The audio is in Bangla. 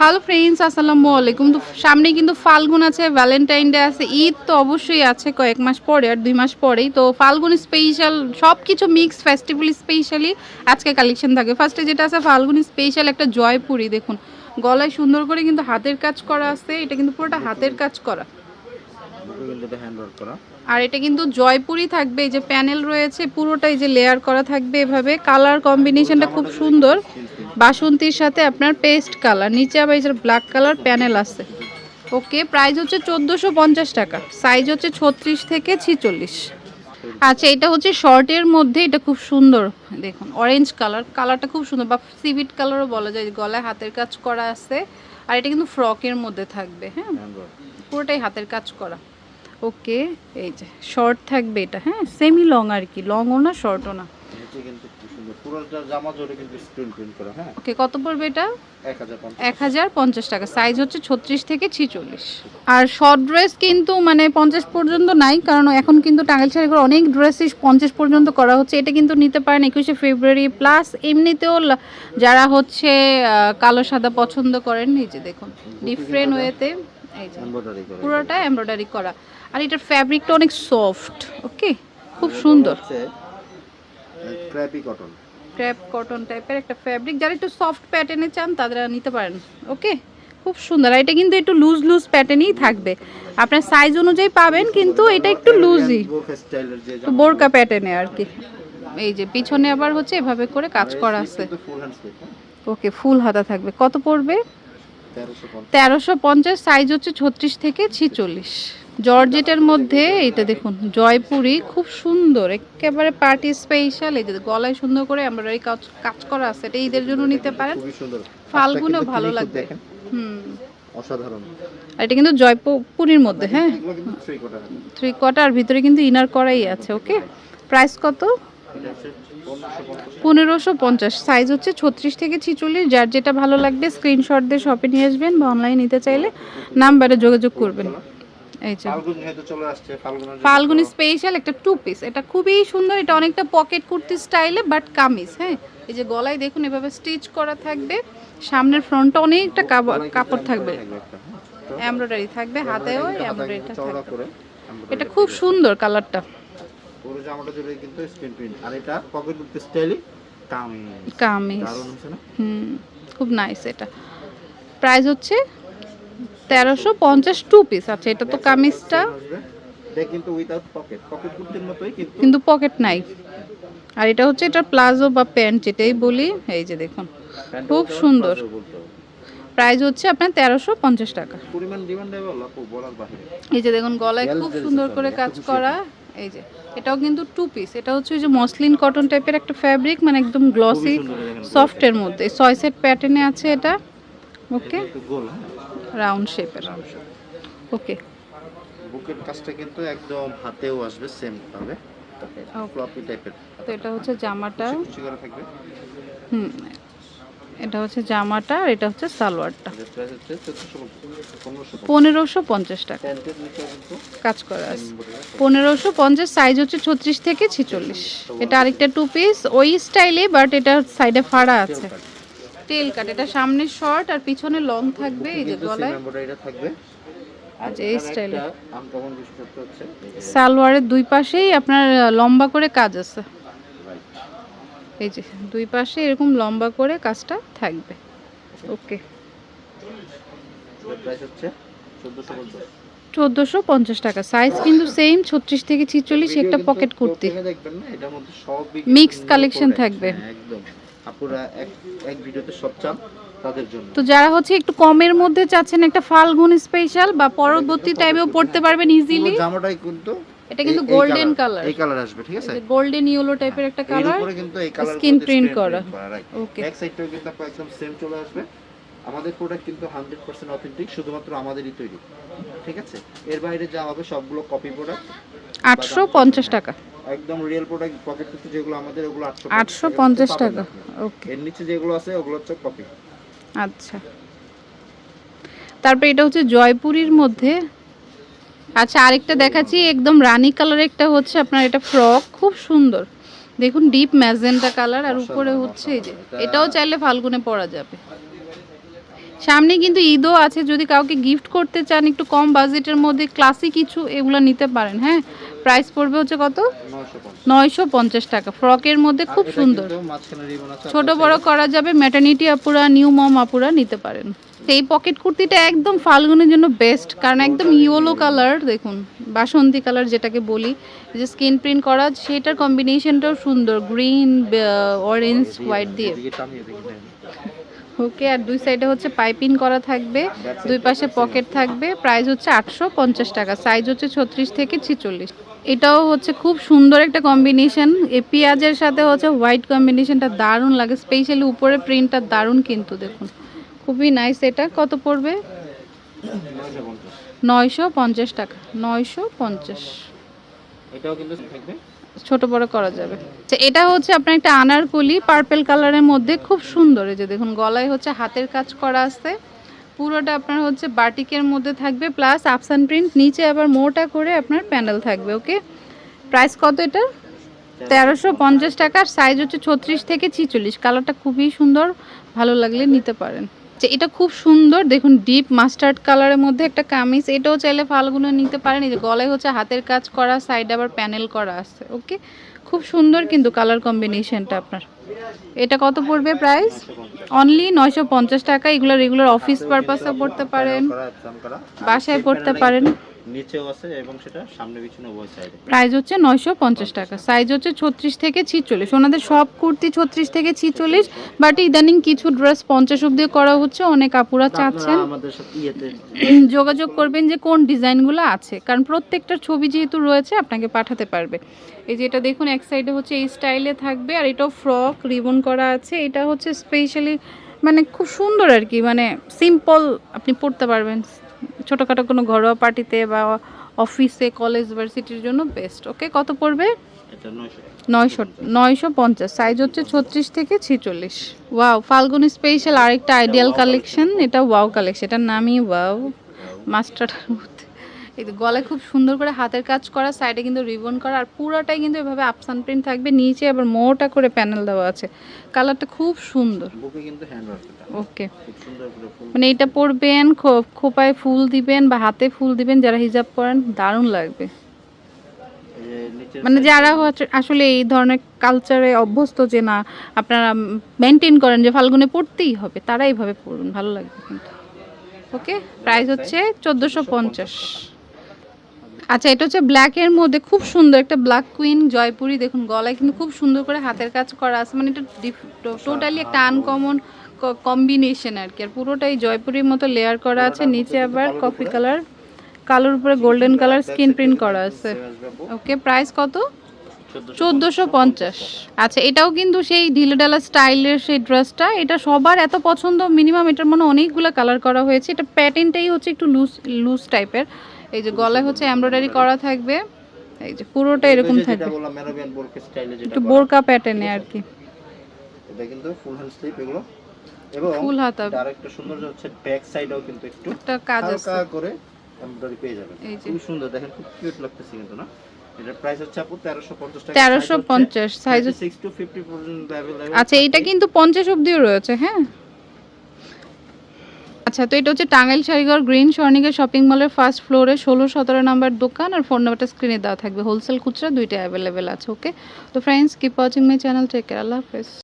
হ্যালো ফ্রেন্ডস, আসসালামু আলাইকুম। তো সামনে কিন্তু ফাল্গুন আছে ভ্যালেন্টাইন ডে আছে, ঈদ তো অবশ্যই আছে কয়েক মাস পরে আর দুই মাস পরেই। তো ফাল্গুন স্পেশাল সব কিছু মিক্স ফেস্টিভ্যাল স্পেশালি আজকে কালেকশন থাকে। ফার্স্টে যেটা আছে, ফাল্গুন স্পেশাল একটা জয়পুরি, দেখুন। গলায় সুন্দর করে কিন্তু হাতের কাজ করা আছে, এটা কিন্তু পুরোটা হাতের কাজ করা। আর এটা কিন্তু জয়পুরি থাকবে, এই যে প্যানেল রয়েছে, পুরোটাই যে লেয়ার করা থাকবে এভাবে। কালার কম্বিনেশনটা খুব সুন্দর। বাসন্তীর সাথে আপনার পেস্ট কালার, নিচে আবার এই ব্ল্যাক কালার প্যানেল আছে। ওকে প্রাইস হচ্ছে চোদ্দোশো পঞ্চাশ টাকা সাইজ হচ্ছে ছত্রিশ থেকে ছিচল্লিশ। আচ্ছা এটা হচ্ছে শর্টের মধ্যে, এটা খুব সুন্দর, দেখুন অরেঞ্জ কালার কালারটা খুব সুন্দর, বা সিভিট কালারও বলা যায়, গলায় হাতের কাজ করা আছে, আর এটা কিন্তু ফ্রকের মধ্যে থাকবে হ্যাঁ? পুরোটাই হাতের কাজ করা। ওকে এই যে শর্ট থাকবে এটা হ্যাঁ? সেমি লং আর কি লংও না শর্টও না। নিচে কিন্তু খুব সুন্দর। পুরোটা জামা জুড়ে কিন্তু স্ক্রিন প্রিন্ট করা হ্যাঁ? ওকে কত পড়বে এটা? এক হাজার পঞ্চাশ। এক হাজার পঞ্চাশ টাকা। সাইজ হচ্ছে ছত্রিশ থেকে ছিচল্লিশ। আর শর্ট ড্রেস কিন্তু মানে পঞ্চাশ পর্যন্ত নাই কারণ এখন কিন্তু টাঙ্গাইল অনেক ড্রেসই পঞ্চাশ পর্যন্ত করা হচ্ছে। এটা কিন্তু নিতে পারেন একুশে ফেব্রুয়ারি প্লাস এমনিতেও যারা হচ্ছে কালো সাদা পছন্দ করেন এই যে দেখুন ডিফারেন্ট ওয়েতে পুরোটা এমব্রয়ডারি করা। আর এটার ফ্যাব্রিকটা অনেক সফট ওকে খুব সুন্দর। ক্র্যাপি কটন ক্র্যাপ কটন টাইপের একটা ফ্যাব্রিক যারা একটু সফট প্যাটার্নে চান তারা নিতে পারেন। ওকে খুব সুন্দর। এটা কিন্তু একটু লুজ লুজ প্যাটার্নই থাকবে। আপনার সাইজ অনুযায়ী পাবেন কিন্তু এটা একটু লুজই বোরকা প্যাটার্নে আর কি। এই যে পিছনে আবার হচ্ছে এভাবে করে কাজ করা আছে। ওকে ফুল হাতা থাকবে। কত পড়বে? তেরোশো পঞ্চাশ। সাইজ হচ্ছে ছত্রিশ থেকে ছিচল্লিশ। জর্জেটের মধ্যে এটা দেখুন জয়পুরি খুব সুন্দর একেবারে পার্টি স্পেশাল এই যে গলায় সুন্দর করে এমব্রয়ডারি কাজ কাজ করা আছে এটা ঈদের জন্য নিতে পারেন। ফাল্গুনেও ভালো লাগবে। হুম। অসাধারণ। এটা কিন্তু জয়পুরির মধ্যে হ্যাঁ থ্রি কোটা কোয়ার্টার ভিতরে কিন্তু ইনার করাই আছে ওকে প্রাইস কত? পনেরোশো পঞ্চাশ। সাইজ হচ্ছে ছত্রিশ থেকে ছিচল্লিশ। যার যেটা ভালো লাগবে স্ক্রিনশট দিয়ে শপে নিয়ে আসবেন বা অনলাইন নিতে চাইলে নাম্বারে যোগাযোগ করবেন। ফাল্গুন স্পেশাল একটা টু পিস এটা খুবই সুন্দর এটা অনেকটা পকেট কুর্তি স্টাইলে বাট কামিজ হ্যাঁ? এই যে গলায় দেখুন এভাবে স্টিচ করা থাকবে। সামনের ফ্রন্টটা অনেকটা কাপড় কাপড় থাকবে। হ্যাঁ। এমব্রয়ডারি থাকবে হাতেও এমব্রয়ডারিটা থাকবে। এটা খুব সুন্দর কালারটা। পুরো জামাটা জুড়ে কিন্তু স্ক্রিন প্রিন্ট আর এটা পকেট বুকতে স্টাইলি কামিজ। কামিজ। হুম খুব নাইস এটা। প্রাইস হচ্ছে তেরোশো পঞ্চাশ টু পিস আচ্ছা এটা তো কামিজটা। কিন্তু উইদাউট পকেট পকেট কুর্তির মতোই কিন্তু। কিন্তু পকেট নাই। আর এটা হচ্ছে এটা প্লাজো বা প্যান্ট যেটাই বলি এই যে দেখুন খুব সুন্দর। প্রাইস হচ্ছে আপনার তেরোশো পঞ্চাশ টাকা। এই যে দেখুন গলায় খুব সুন্দর করে কাজ করা। এই যে এটাও কিন্তু টু পিস এটা হচ্ছে ওই যে মসলিন কটন টাইপের একটা ফ্যাব্রিক মানে একদম গ্লসি সফটের মধ্যে। ছয় সেট প্যাটার্নে আছে এটা। ওকে রাউন্ড শেপের ওকে বুকের কাজটা কিন্তু একদম হাতেও আসবে সেম ভাবে ফ্লপি টাইপের তো এটা হচ্ছে জামাটা। কুচি করা থাকবে। হুম এটা হচ্ছে জামাটা আর এটা হচ্ছে সালোয়ারটা। পনেরোশো পঞ্চাশ। টাকা। কাজ করা আছে। পনেরোশো পঞ্চাশ সাইজ হচ্ছে ছত্রিশ থেকে ছিচল্লিশ। এটা আরেকটা টু পিস ওই স্টাইলে বাট এটা সাইডে ফাড়া আছে। টেল কাট এটা সামনে শর্ট আর পিছনে লং থাকবে এই যে গলায়। থাকবে। আর আচ্ছা, এই হচ্ছে। সালোয়ারের দুই পাশেই আপনার লম্বা করে কাজ আছে। এই যে দুই পাশে এরকম লম্বা করে কাজটা থাকবে। ওকে। প্রাইস হচ্ছে চোদ্দশো পঞ্চাশ। টাকা। সাইজ কিন্তু সেম ছত্রিশ থেকে ছিচল্লিশ একটা পকেট কুর্তি। টেনে দেখবেন না এটার মধ্যে সবই Mixed কিন্তু collection product। থাকবে। হ্যাঁ, একদম। আপুরা এক এক ভিডিওতে সব চান তাদের জন্য। তো যারা হচ্ছে একটু কমের মধ্যে চাচ্ছেন একটা ফাল্গুন স্পেশাল বা পরবর্তী টাইমেও পড়তে পারবেন ইজিলি জামাটাই কিন্তু এটা কিন্তু colour, color। এই কালার আসবে ঠিক আছে? গোল্ডেন ইয়েলো টাইপের একটা এর কালার উপরে কিন্তু এই কালার skin print করা। ওকে ব্যাক সাইডটাও কিন্তু আপনার একদম সেম চলে আসবে। আমাদের প্রোডাক্ট কিন্তু হান্ড্রেড পার্সেন্ট অথেন্টিক শুধুমাত্র আমাদেরই তৈরি ঠিক আছে? এর বাইরে যা হবে সবগুলো কপি প্রোডাক্ট আটশো পঞ্চাশ টাকা। একদম রিয়েল প্রোডাক্ট পকেট কিন্তু যেগুলো আমাদের ওগুলো আটশো আটশো পঞ্চাশ টাকা? ওকে। এর নিচে যেগুলো আছে ওগুলো হচ্ছে কপি আচ্ছা। তারপর এটা হচ্ছে জয়পুরীর মধ্যে। আচ্ছা আরেকটা দেখাচ্ছি একদম রানী কালার একটা হচ্ছে আপনার এটা ফ্রক খুব সুন্দর। দেখুন ডিপ ম্যাজেন্টা কালার আর উপরে হচ্ছে এই যে। এটাও চাইলে ফাল্গুনে পরা যাবে। সামনে কিন্তু ঈদও আছে যদি কাউকে গিফট করতে চান একটু কম বাজেটের মধ্যে ক্লাসিক কিছু এগুলো নিতে পারেন হ্যাঁ? প্রাইস পড়বে হচ্ছে কত? নয়শো পঞ্চাশ টাকা। ফ্রকের মধ্যে খুব সুন্দর। ছোট বড় করা যাবে। ম্যাটার্নিটি আপুরা নিউ মম আপুরা নিতে পারেন। এই পকেট কুর্তিটা একদম ফাল্গুনের জন্য বেস্ট কারণ একদম ইয়েলো কালার দেখুন বাসন্তী কালার যেটাকে বলি যে স্কিন প্রিন্ট করা সেটার কম্বিনেশনটাও সুন্দর গ্রিন অরেঞ্জ হোয়াইট দিয়ে। ওকে, আর দুই সাইডে হচ্ছে পাইপিং করা থাকবে, দুই পাশে পকেট থাকবে প্রাইস হচ্ছে আটশো পঞ্চাশ টাকা সাইজ হচ্ছে ছত্রিশ থেকে ছিচল্লিশ। এটাও হচ্ছে খুব সুন্দর একটা কম্বিনেশন এ পেঁয়াজের সাথে হচ্ছে হোয়াইট কম্বিনেশনটা দারুণ লাগে স্পেশালি উপরে প্রিন্টটা দারুণ কিন্তু দেখুন। খুবই নাইস এটা, কত পড়বে? নয়শো নয়শো পঞ্চাশ টাকা, নয়শো পঞ্চাশ। এটাও কিন্তু থাকবে। ছোট বড় করা যাবে। আচ্ছা এটা হচ্ছে আপনার একটা আনারকলি পার্পেল কালারের মধ্যে খুব সুন্দর। এই যে দেখুন, গলায় হচ্ছে হাতের কাজ করা আছে। পুরোটা আপনার হচ্ছে বাটিকের মধ্যে থাকবে প্লাস আফসান প্রিন্ট নিচে আবার মোটা করে আপনার প্যানেল থাকবে ওকে প্রাইস কত এটা তেরোশো পঞ্চাশ টাকার সাইজ হচ্ছে ছত্রিশ থেকে ছিচল্লিশ। কালারটা খুবই সুন্দর, ভালো লাগলে নিতে পারেন। যে এটা খুব সুন্দর, দেখুন ডিপ মাস্টার্ড কালারের মধ্যে একটা কামিজ, এটাও চাইলে ফালগুলো নিতে পারেন। এই যে গলায় হচ্ছে হাতের কাজ করা সাইডে আবার প্যানেল করা আছে ওকে খুব সুন্দর কিন্তু কালার কম্বিনেশনটা আপনার। এটা কত পড়বে প্রাইস অনলি নয়শো পঞ্চাশ টাকা, এগুলো রেগুলার অফিস পারপাসে পড়তে পারেন। বাসায় পড়তে পারেন। নিচেও আছে এবং সেটা সামনে পিছনে উভয় সাইডে প্রাইস হচ্ছে নয়শো পঞ্চাশ টাকা। সাইজ হচ্ছে ছত্রিশ থেকে ছিচল্লিশ। ওনাদের সব কুর্তি ছত্রিশ থেকে ছিচল্লিশ বাট ইদানিং কিছু ড্রেস পঞ্চাশ অব্দি করা হচ্ছে। অনেক আপুরা চাচ্ছেন। আমাদের সাথে ইয়েতে যোগাযোগ করবেন যে কোন ডিজাইনগুলো আছে। কারণ প্রত্যেকটার ছবি যেহেতু রয়েছে আপনাকে পাঠাতে পারবে। এই যে এটা দেখুন এক সাইডে হচ্ছে এই স্টাইলে থাকবে আর এটাও ফ্রক রিবন করা আছে। এটা হচ্ছে স্পেশালি মানে খুব সুন্দর আর কি মানে সিম্পল আপনি পড়তে পারবেন। ছোটোখাটো কোনো ঘরোয়া পার্টিতে বা অফিসে কলেজ ভার্সিটির জন্য বেস্ট ওকে কত পড়বে? নয়শো নয়শো পঞ্চাশ। সাইজ হচ্ছে ছত্রিশ থেকে ছেচল্লিশ। ওয়াও ফাল্গুন স্পেশাল আরেকটা আইডিয়াল কালেকশন এটা ওয়াও কালেকশন এটার নামই ওয়াও মাস্টার এই যে গলায় খুব সুন্দর করে হাতের কাজ করা সাইডে কিন্তু রিবন করা আর পুরোটাই কিন্তু এভাবে আপসান প্রিন্ট থাকবে। নিচে আবার মোটা করে প্যানেল দেওয়া আছে। কালারটা খুব সুন্দর। ওকে মানে এটা পরবেন খোপায় ফুল দিবেন বা হাতে ফুল দিবেন যারা হিজাব পরেন দারুণ লাগবে। মানে যারা আসলে এই ধরনের কালচারে অভ্যস্ত যে না আপনারা মেনটেন করেন যে ফাল্গুনে পড়তেই হবে তারা এইভাবে পড়ুন ভালো লাগবে কিন্তু। ওকে প্রাইস হচ্ছে চোদ্দোশো পঞ্চাশ। আচ্ছা এটা হচ্ছে ব্ল্যাকের মধ্যে খুব সুন্দর একটা ব্ল্যাক কুইন জয়পুরি। দেখুন, গলায় কিন্তু খুব সুন্দর করে হাতের কাজ করা আছে। মানে এটা টোটালি একটা আনকমন কম্বিনেশন আর কি। আর পুরোটাই জয়পুরির মতো লেয়ার করা আছে। নিচে আবার কফি কালার কালোর উপরে গোল্ডেন কালার স্কিন প্রিন্ট করা আছে। ওকে প্রাইস কত? 1400 চোদ্দোশো পঞ্চাশ। আচ্ছা এটাও কিন্তু সেই ঢিলেডালা স্টাইলের সেই ড্রেসটা এটা সবার এত পছন্দ মিনিমাম এটার মনে অনেকগুলো কালার করা হয়েছে। এটা প্যাটার্নটাই হচ্ছে একটু লুজ লুজ টাইপের এই যে গলায় হচ্ছে এমব্রয়ডারি করা থাকবে। এই যে পুরোটা এরকম থাকবে। যেটা বললাম আরবিয়ান বোরকা স্টাইলে যেটা একটু বোরকা প্যাটার্নে আর কি এটা কিন্তু ফুল হ্যান্ড স্লিপ এগুলো। এবং ফুল হাতা। আর একটা সুন্দর যে হচ্ছে ব্যাক সাইডেও কিন্তু একটু একটা কাজ আছে। করে এমব্রয়ডারি পেয়ে যাবেন। খুব সুন্দর দেখেন খুব কিউট লাগতেছে কিন্তু না? আচ্ছা এটা কিন্তু পঞ্চাশ অব্দিও রয়েছে হ্যাঁ? আচ্ছা তো এটা হচ্ছে টাঙ্গাইল শাড়িঘর গ্রিন স্বর্ণিকের শপিং মলের ফার্স্ট ফ্লোরে ষোলো, সতেরো নাম্বার দোকান আর ফোন নাম্বারটা স্ক্রিনে দেওয়া থাকবে। হোলসেল খুচরা দুইটা অ্যাভেলেবেল আছে ওকে তো friends keep watching my channel take care আল্লাহ হাফেজ।